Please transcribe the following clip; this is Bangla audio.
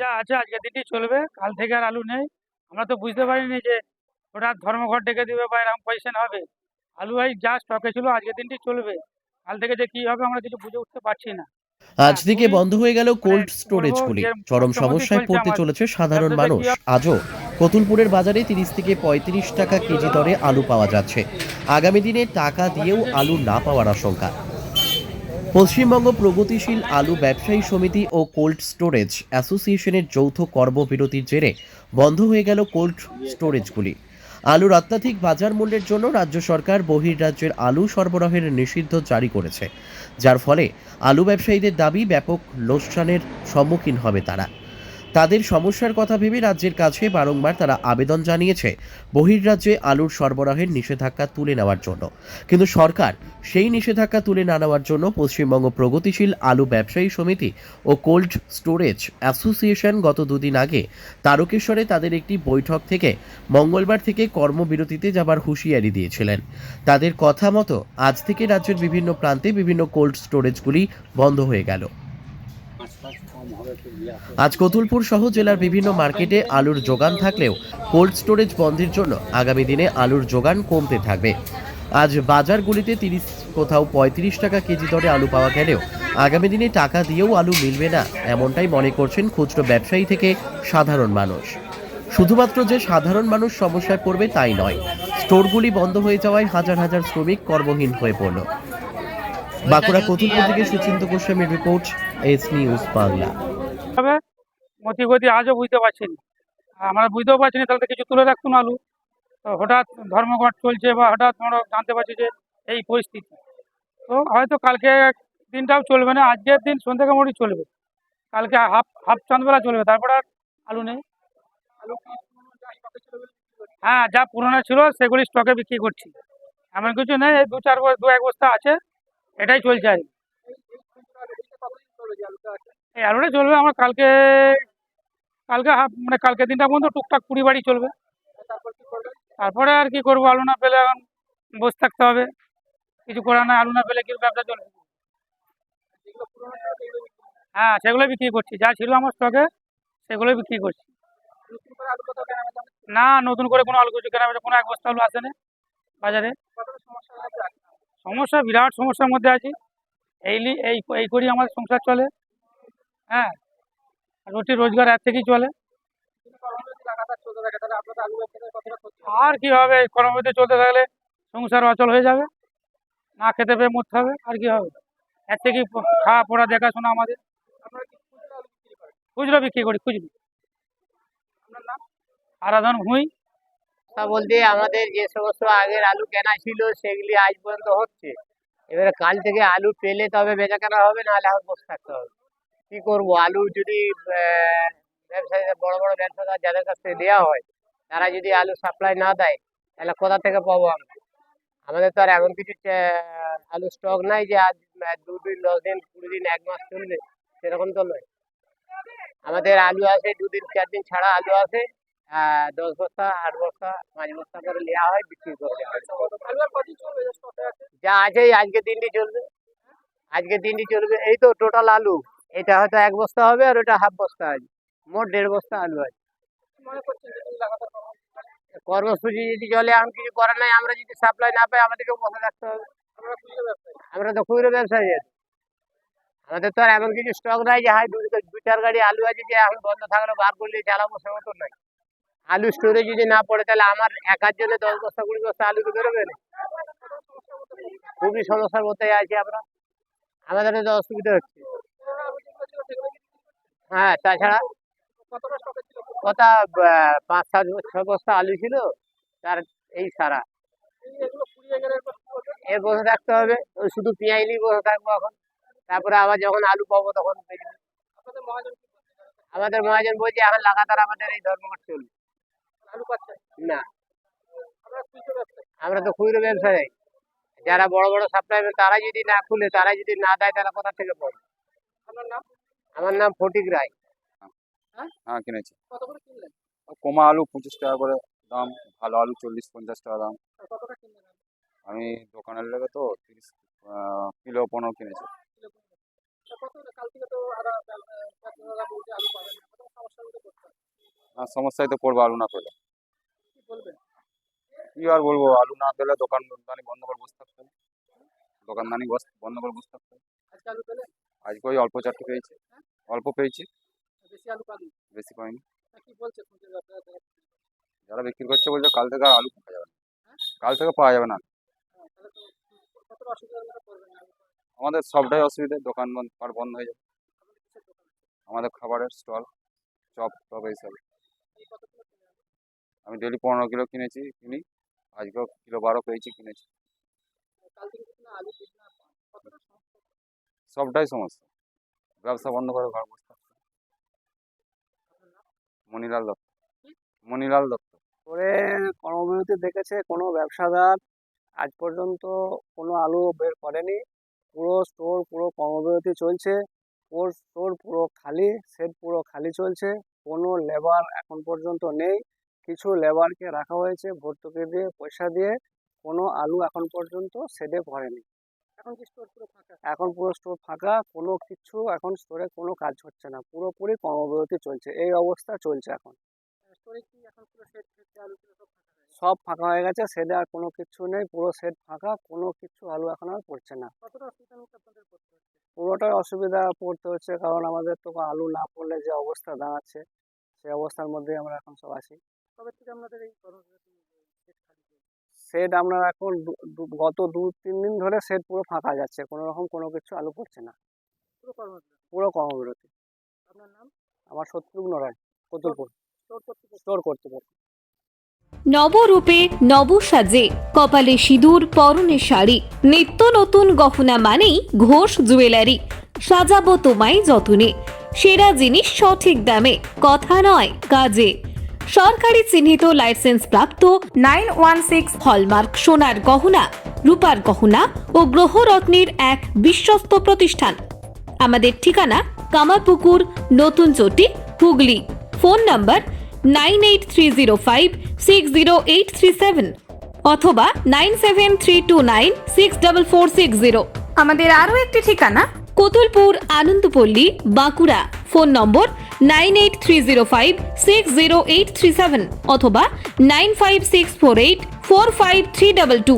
যা আছে আজকের দিনটি চলবে কাল থেকে আর আলু নেই। আমরা তো বুঝতে পারিনি যে হঠাৎ ধর্মঘট ডেকে দেবে বা এরকম পজিশন হবে। আলু এই যা স্টকে ছিল আজকের দিনটি চলবে। কাল থেকে যে কি হবে আমরা কিছু বুঝে উঠতে পারছি না। আজ থেকে বন্ধ হয়ে গেল কোল্ড মানে স্টোরেজগুলি চরম সমস্যায় পড়তে চলেছে সাধারণ মানুষ। আজও কতুলপুরের বাজারে তিরিশ থেকে পঁয়ত্রিশ টাকা কেজি দরে আলু পাওয়া যাচ্ছে। আগামী দিনে টাকা দিয়েও আলু না পাওয়ার আশঙ্কা। পশ্চিমবঙ্গ প্রগতিশীল আলু ব্যবসায়ী সমিতি ও কোল্ড স্টোরেজ অ্যাসোসিয়েশনের যৌথ কর্মবিরতির জেরে বন্ধ হয়ে গেল কোল্ড স্টোরেজগুলি। আলুর অত্যাধিক বাজার মূল্যের জন্য রাজ্য সরকার বহির্রাজ্যের আলু সরবরাহের নিষিদ্ধ জারি করেছে। যার ফলে আলু ব্যবসায়ীদের দাবি ব্যাপক লোকসানের সম্মুখীন হবে তারা। তাদের সমস্যার কথা ভেবে রাজ্যের কাছে বারংবার তারা আবেদন জানিয়েছে বহির্রাজ্যে আলুর সরবরাহের নিষেধাজ্ঞা তুলে নেওয়ার জন্য। কিন্তু সরকার সেই নিষেধাজ্ঞা তুলে না নেওয়ার জন্য পশ্চিমবঙ্গ প্রগতিশীল আলু ব্যবসায়ী সমিতি ও কোল্ড স্টোরেজ অ্যাসোসিয়েশন গত দুদিন আগে তারকেশ্বরে তাদের একটি বৈঠক থেকে মঙ্গলবার থেকে কর্মবিরতিতে যাবার হুঁশিয়ারি দিয়েছিলেন। তাদের কথা মতো আজ থেকে রাজ্যের বিভিন্ন প্রান্তে বিভিন্ন কোল্ড স্টোরেজগুলি বন্ধ হয়ে গেল। আজ কতুলপুর সহ জেলার বিভিন্ন মার্কেটে আলুর যোগান থাকলেও কোল্ড স্টোরেজ বন্ধের জন্য আগামী দিনে আলুর যোগান কমতে থাকবে। আজ বাজারগুলিতে তিরিশ, কোথাও পঁয়ত্রিশ টাকা কেজি দরে আলু পাওয়া গেলেও আগামী দিনে টাকা দিয়েও আলু মিলবে না, এমনটাই মনে করছেন খুচরো ব্যবসায়ী থেকে সাধারণ মানুষ। শুধুমাত্র যে সাধারণ মানুষ সমস্যায় পড়বে তাই নয়, স্টোরগুলি বন্ধ হয়ে যাওয়ায় হাজার হাজার শ্রমিক কর্মহীন হয়ে পড়ল। বাঁকুড়া কতুলপুর থেকে সুচিন্ত গোস্বামীর রিপোর্ট এস নিউজ বাংলা তবে মতি গতি আজও বুঝতে পারছি না আমরা বুঝতেও পারছি না তাহলে তো কিছু তুলে রাখতুন আলু। তো হঠাৎ ধর্মঘট চলছে বা হঠাৎ আমরা জানতে পারছি যে এই পরিস্থিতি। তো হয়তো কালকে দিনটাও চলবে না আজকের দিন সন্ধ্যে মোটামুটি চলবে। কালকে হাফ হাফ চাঁদবেলা চলবে তারপর আর আলু নেই। হ্যাঁ যা পুরোনো ছিল সেগুলি স্টকে বিক্রি করছি। এমন কিছু নেই দু চার বস্তা দু এক বস্তা আছে। এটাই চলছে আর এই আলুটা চলবে, আমার কালকে কালকে মানে কালকে দিনটা পর্যন্ত টুকটাক কুড়ি বাড়ি চলবে। তারপরে আর কি করব, আলু না পেলে এখন বসে থাকতে হবে। কিছু করার নাই, আলু না পেলে কি ব্যবসা চলবে? হ্যাঁ সেগুলো বিক্রি করছি। যা ছিল আমার স্টকে সেগুলো বিক্রি করছি। না, নতুন করে কোনো আলু কিছু কেনা কোনো এক বস্তা আলু আসেনি বাজারে। সমস্যা, বিরাট সমস্যার মধ্যে আছি। এই এই এই করি আমার সংসার চলে। হ্যাঁ রুটি রোজগার এর থেকেই চলে। আর কি হবে, এই কর্মবিরতি চলতে থাকলে সংসার অচল হয়ে যাবে। না খেতে পেয়ে মরতে হবে আর কি হবে? এর থেকেই খাওয়া, পড়া, দেখাশোনা আমাদের। খুচরো বিক্রি করি, খুচরো। আরাধন তা বলতে আমাদের যে সমস্ত আগের আলু কেনা ছিল সেগুলি আজ পর্যন্ত হচ্ছে। এবারে কাল থেকে আলু পেলে তবে বেচা কেনা হবে নাহলে এখন বসে থাকতে হবে। কি করব? আলু যদি আহ, ব্যবসায়ীরা বড় বড় ব্যবসাদার যাদের কাছ থেকে দেওয়া হয় তারা যদি আলু সাপ্লাই না দেয় তাহলে কোথা থেকে পাবো আমরা? আমাদের তো আর এমন কিছু আলু স্টক নাই যে আজ দুদিন দশ দিন কুড়ি দিন এক মাস চলবে সেরকম তো নয়। আমাদের আলু আসে দুদিন চার দিন ছাড়া আলু আহ, দশ বস্তা, আট বস্তা, পাঁচ বস্তা করে নেওয়া হয়, বিক্রি করে হয়। যা আছে আজকে দিনটি চলবে। আজকে দিনটি চলবে। এই তো টোটাল আলু। এটা হয়তো এক বস্তা হবে আর ওটা হাফ বস্তা আছে। মোট দেড় বস্তা আলু আছে। কর্মসূচি যদি চলে এখন কিছু করার নাই, আমরা যদি সাপ্লাই না পাই আমাদেরকে বসে থাকতে হবে। আমরা তো খুচরো ব্যবসায়ী। আছি আমাদের তো আর এমন কিছু স্টক নাই যে দু দু চার গাড়ি আলু আছে যে, এখন বন্ধ থাকলে বার করলে চালাবো সে মতো নাই। আলু স্টোরে যদি না পড়ে, তাহলে আমার একার জন্য দশ বস্তা, কুড়ি বস্তা আলু তো বেরোবে না। খুবই সমস্যার মধ্যে আছি আমরা। আমাদের অসুবিধা হচ্ছে। হ্যাঁ তাছাড়া কথা পাঁচ, সাত ছ বস্তা আলু ছিল, তার এই সারা। এ বসে থাকতে হবে, শুধু পেঁয়াজ নিয়ে বসে থাকব এখন। তারপরে আবার যখন আলু পাবো তখন আমাদের মহাজন বলছে, এখন লাগাতার আমাদের এই ধর্মঘট চলবে না আমরা তো খুচরো ব্যবসায়ী। যারা বড় বড় সাপ্লাই তারা যদি না খুলে তারা যদি না দেয় তারা কোথা থেকে পাবে? আমার নাম ফটিক রায়। হ্যাঁ? কিনেছি। কমা আলু পঁচিশ টাকা করে দাম ভালো আলু চল্লিশ পঞ্চাশ টাকা দাম। আমি দোকানের লেগে তো তিরিশ কিলো পনেরো কিনেছি। আর সমস্যায় তো পড়ব আলু না। পেলে কি বলবেন কি আর বলব? আলু না পেলে দোকানদানি বন্ধ করে বসে থাকতে দোকানদানি বন্ধ করে বসে থাকতে আজকে ওই অল্প চারটে পেয়েছি। অল্প পেয়েছি। বেশি পাইনি। যারা বিক্রি করছে বলছে কাল থেকে আর আলু পাওয়া যাবে না। কাল থেকে পাওয়া যাবে না। পড়বেন না। আমাদের সবটাই অসুবিধা দোকান বন্ধ বন্ধ হয়ে যাবে। দোকান আমাদের খাবারের স্টল চপ টপ এইসব। আমি ডেলি পনেরো কিলো কিনেছি কিনি। আজকেও কিলো বারো পেয়েছি, কিনেছি। সবটাই সমস্যা। ব্যবসা বন্ধ করে ঘর মনিলাল দত্ত। মনিলাল দত্ত। করে কর্মবিরতি দেখেছে, কোনো ব্যবসাদার আজ পর্যন্ত কোনো আলু বের করেনি। পুরো স্টোর পুরো কর্মবিরতি চলছে। পুরো স্টোর পুরো খালি সেট পুরো খালি চলছে। কোনো লেবার এখন পর্যন্ত নেই। কিছু লেবারকে রাখা হয়েছে ভর্তুকি দিয়ে পয়সা দিয়ে। কোনো আলু এখন পর্যন্ত সেটে ভরেনি। এখন কি স্টোর পুরো ফাঁকা? এখন পুরো স্টোর ফাঁকা কোনো কিছু এখন স্টোরে কোনো কাজ হচ্ছে না। পুরোপুরি কর্মবিরতি চলছে। এই অবস্থা চলছে এখন। স্টোরে কি এখন পুরো সেট সব ফাঁকা হয়ে গেছে? সব ফাঁকা হয়ে গেছে সেটে আর কোনো কিছু নেই পুরো সেট ফাঁকা কোনো কিছু আলু এখন আর পড়ছে না। পুরোটাই অসুবিধা পড়তে হচ্ছে কারণ আমাদের তো আলু না পড়লে যে অবস্থা দাঁড়াচ্ছে সেই অবস্থার মধ্যেই আমরা এখন সব আছি। কবে থেকে আপনাদের এই কর্মবিরতি সেট খালি আমরা এখন গত দু তিন দিন ধরে সেট পুরো ফাঁকা যাচ্ছে কোনো রকম কোনো কিছু আলু পড়ছে না। পুরো কর্মবিরতি? পুরো কর্মবিরতি। আপনার নাম? আমার শত্রুঘ্ন রায় কতুলপুর। স্টোর কর্তৃপক্ষ নবরূপে নবসাজে কপালে সিঁদুর পরনে শাড়ি নিত্য নতুন গহনা মানেই ঘোষ জুয়েলারি। সাজাবো তোমায় যতনে সেরা জিনিস সঠিক দামে কথা নয় কাজে। সরকারি চিহ্নিত লাইসেন্স প্রাপ্ত নাইন ওয়ান সিক্স হলমার্ক সোনার গহনা, রূপার গহনা ও গ্রহরত্নের এক বিশ্বস্ত প্রতিষ্ঠান। আমাদের ঠিকানা Kamarpukur, Natun Chati, Hooghly. Phone number nine eight three zero five six zero eight three seven অথবা nine seven three two nine six double four six zero. আমাদের আরও একটি ঠিকানা, Kotulpur Anandapalli, Bankura. Phone number nine eight three zero five six zero eight three seven অথবা nine five six four eight four five three double two.